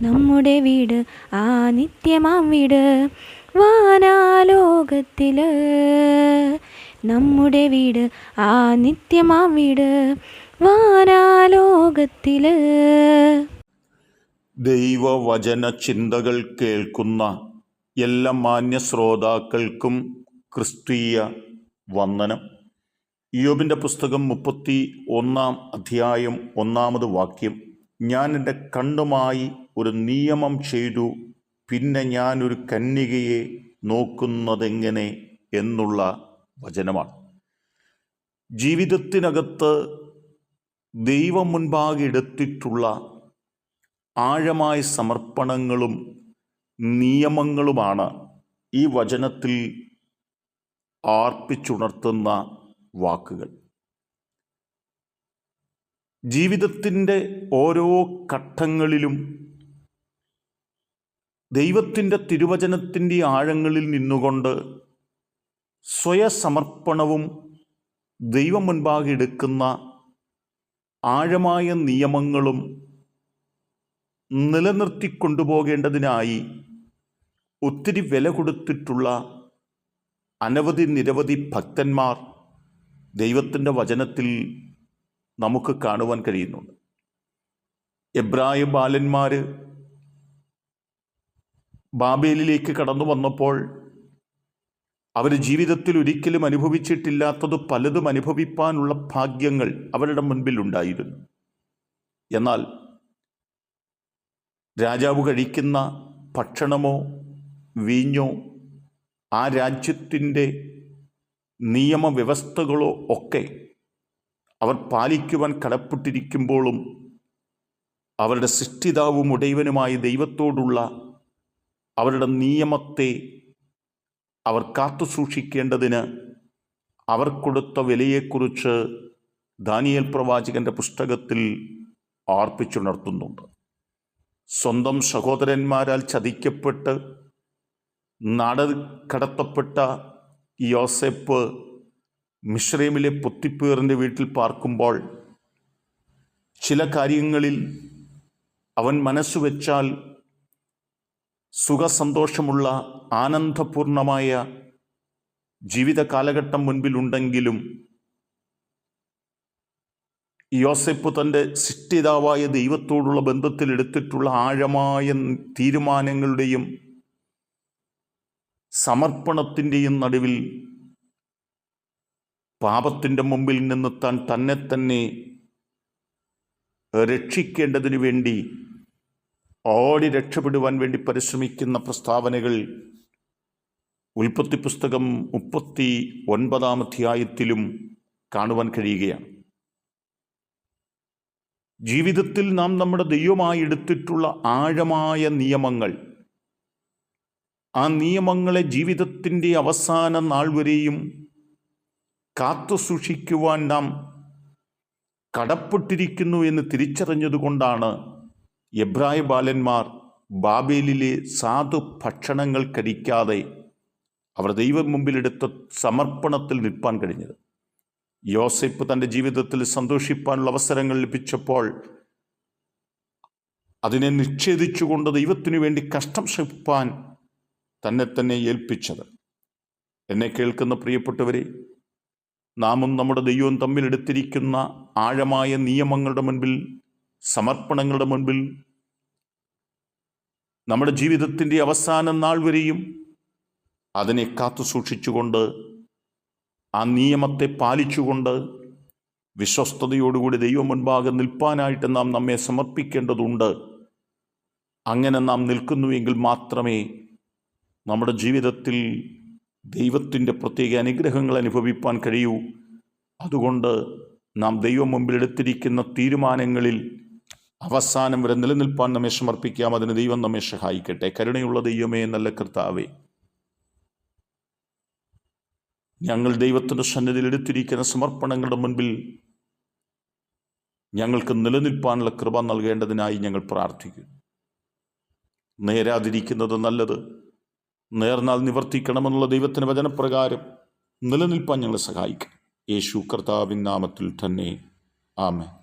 നമ്മുടെ വീട് ആ നിത്യമാം വീട് വാനാലോകത്തിൽ നമ്മുടെ വീട് ആ നിത്യമാം വീട് വാനാലോകത്തിൽ ദൈവവചന ചിന്തകൾ കേൾക്കുന്ന എല്ലാ മാന്യ ശ്രോതാക്കൾക്കും ക്രിസ്തീയ വന്ദനം. യോബിന്റെ പുസ്തകം മുപ്പത്തി ഒന്നാം അധ്യായം ഒന്നാമത് വാക്യം ഞാൻ എന്റെ കണ്ണുമായി ഒരു നിയമം ചെയ്തു. പിന്നെ ഞാനൊരു കന്യകയെ നോക്കുന്നതെങ്ങനെ എന്നുള്ള വചനമാണ്. ജീവിതത്തിനകത്ത് ദൈവം മുൻപാകെ എടുത്തിട്ടുള്ള ആഴമായ സമർപ്പണങ്ങളും നിയമങ്ങളുമാണ് ഈ വചനത്തിൽ ആർപ്പിച്ചുണർത്തുന്ന വാക്കുകൾ. ജീവിതത്തിന്റെ ഓരോ ഘട്ടങ്ങളിലും ദൈവത്തിന്റെ തിരുവചനത്തിന്റെ ആഴങ്ങളിൽ നിന്നുകൊണ്ട് സ്വയസമർപ്പണവും ദൈവം മുൻപാകെ എടുക്കുന്ന ആഴമായ നിയമങ്ങളും നിലനിർത്തിക്കൊണ്ടുപോകേണ്ടതിനായി ഒത്തിരി വില കൊടുത്തിട്ടുള്ള അനവധി നിരവധി ഭക്തന്മാർ ദൈവത്തിന്റെ വചനത്തിൽ നമുക്ക് കാണുവാൻ കഴിയുന്നുണ്ട്. എബ്രായ ബാലന്മാർ ബാബേലിലേക്ക് കടന്നു വന്നപ്പോൾ അവർ ജീവിതത്തിൽ ഒരിക്കലും അനുഭവിച്ചിട്ടില്ലാത്തത് പലതും അനുഭവിപ്പാനുള്ള ഭാഗ്യങ്ങൾ അവരുടെ മുൻപിൽ ഉണ്ടായിരുന്നു. എന്നാൽ രാജാവ് കഴിക്കുന്ന ഭക്ഷണമോ വീഞ്ഞോ ആ രാജ്യത്തിന്റെ നിയമവ്യവസ്ഥകളോ ഒക്കെ അവർ പാലിക്കുവാൻ കടപ്പെട്ടിരിക്കുമ്പോഴും അവരുടെ സൃഷ്ടിതാവും ഉടയവനുമായ ദൈവത്തോടുള്ള അവരുടെ നിയമത്തെ അവർ കാത്തു സൂക്ഷിക്കേണ്ടതിന് അവർ കൊടുത്ത വിലയെക്കുറിച്ച് ദാനിയൽ പ്രവാചകന്റെ പുസ്തകത്തിൽ ആർപ്പിച്ചുണർത്തുന്നുണ്ട് സ്വന്തം സഹോദരന്മാരാൽ ചതിക്കപ്പെട്ട് കടത്തപ്പെട്ട യോസെപ്പ് മിശ്രൈമിലെ പൊത്തിപ്പേറിന്റെ വീട്ടിൽ പാർക്കുമ്പോൾ ചില കാര്യങ്ങളിൽ അവൻ മനസ്സു വെച്ചാൽ സുഖസന്തോഷമുള്ള ആനന്ദപൂർണമായ ജീവിത കാലഘട്ടം മുൻപിലുണ്ടെങ്കിലും യോസെപ്പ് തന്റെ സൃഷ്ടിതാവായ ദൈവത്തോടുള്ള ബന്ധത്തിൽ എടുത്തിട്ടുള്ള ആഴമായ തീരുമാനങ്ങളുടെയും സമർപ്പണത്തിന്റെയും നടുവിൽ പാപത്തിന്റെ മുമ്പിൽ നിന്ന് താൻ തന്നെ തന്നെ രക്ഷിക്കേണ്ടതിനു വേണ്ടി ഓടി രക്ഷപ്പെടുവാൻ വേണ്ടി പരിശ്രമിക്കുന്ന പ്രസ്താവനകൾ. ഉൽപ്പത്തി പുസ്തകം മുപ്പത്തി ഒൻപതാം അധ്യായത്തിലും കാണുവാൻ കഴിയുകയാണ്. ജീവിതത്തിൽ നാം നമ്മുടെ ദൈവമായി എടുത്തിട്ടുള്ള ആഴമായ നിയമങ്ങൾ. ആ നിയമങ്ങളെ ജീവിതത്തിന്റെ അവസാന നാൾ വരെയും കാത്തു സൂക്ഷിക്കുവാൻ നാം കടപ്പെട്ടിരിക്കുന്നു എന്ന് തിരിച്ചറിഞ്ഞതുകൊണ്ടാണ് എബ്രായ ബാലന്മാർ ബാബേലിലെ സാധു ഭക്ഷണങ്ങൾ കഴിക്കാതെ അവർ ദൈവം മുമ്പിലെടുത്ത സമർപ്പണത്തിൽ നിൽപ്പാൻ കഴിഞ്ഞത്. യോസെപ്പ് തന്റെ ജീവിതത്തിൽ സന്തോഷിപ്പാനുള്ള അവസരങ്ങൾ ലഭിച്ചപ്പോൾ അതിനെ നിഷേധിച്ചുകൊണ്ട് ദൈവത്തിനു വേണ്ടി കഷ്ടം ശ്രമിപ്പാൻ തന്നെ തന്നെ ഏൽപ്പിച്ചത്. എന്നെ കേൾക്കുന്ന പ്രിയപ്പെട്ടവരെ നാമും നമ്മുടെ ദൈവവും തമ്മിലെടുത്തിരിക്കുന്ന ആഴമായ നിയമങ്ങളുടെ മുൻപിൽ സമർപ്പണങ്ങളുടെ മുൻപിൽ നമ്മുടെ ജീവിതത്തിന്റെ അവസാന നാൾ വരെയും അതിനെ കാത്തു സൂക്ഷിച്ചുകൊണ്ട് ആ നിയമത്തെ പാലിച്ചുകൊണ്ട് വിശ്വസ്തയോടുകൂടി ദൈവം മുൻപാകെ നിൽപ്പാനായിട്ട് നാം നമ്മെ സമർപ്പിക്കേണ്ടതുണ്ട്. അങ്ങനെ നാം നിൽക്കുന്നുവെങ്കിൽ മാത്രമേ നമ്മുടെ ജീവിതത്തിൽ ദൈവത്തിന്റെ പ്രത്യേക അനുഗ്രഹങ്ങൾ അനുഭവിപ്പാൻ കഴിയൂ. അതുകൊണ്ട് നാം ദൈവം മുമ്പിൽ എടുത്തിരിക്കുന്ന തീരുമാനങ്ങളിൽ അവസാനം വരെ നിലനിൽപ്പാൻ നമ്മെ സമർപ്പിക്കാം. അതിന് ദൈവം നമ്മെ സഹായിക്കട്ടെ. കരുണയുള്ള ദൈവമേ നല്ല കർത്താവേ. ഞങ്ങൾ ദൈവത്തിന്റെ സന്നിധിയിൽ എടുത്തിരിക്കുന്ന സമർപ്പണങ്ങളുടെ മുൻപിൽ ഞങ്ങൾക്ക് നിലനിൽപ്പാനുള്ള കൃപ നൽകേണ്ടതിനായി ഞങ്ങൾ പ്രാർത്ഥിക്കുന്നു. നേരാതിരിക്കുന്നത് നല്ലത്. നേർന്നാൽ നിവർത്തിക്കണമെന്നുള്ള ദൈവത്തിന്റെ വചനപ്രകാരം നിലനിൽപ്പാൻ ഞങ്ങളെ സഹായിക്കണം യേശു കർത്താവിൻ നാമത്തിൽ തന്നെ. ആമേ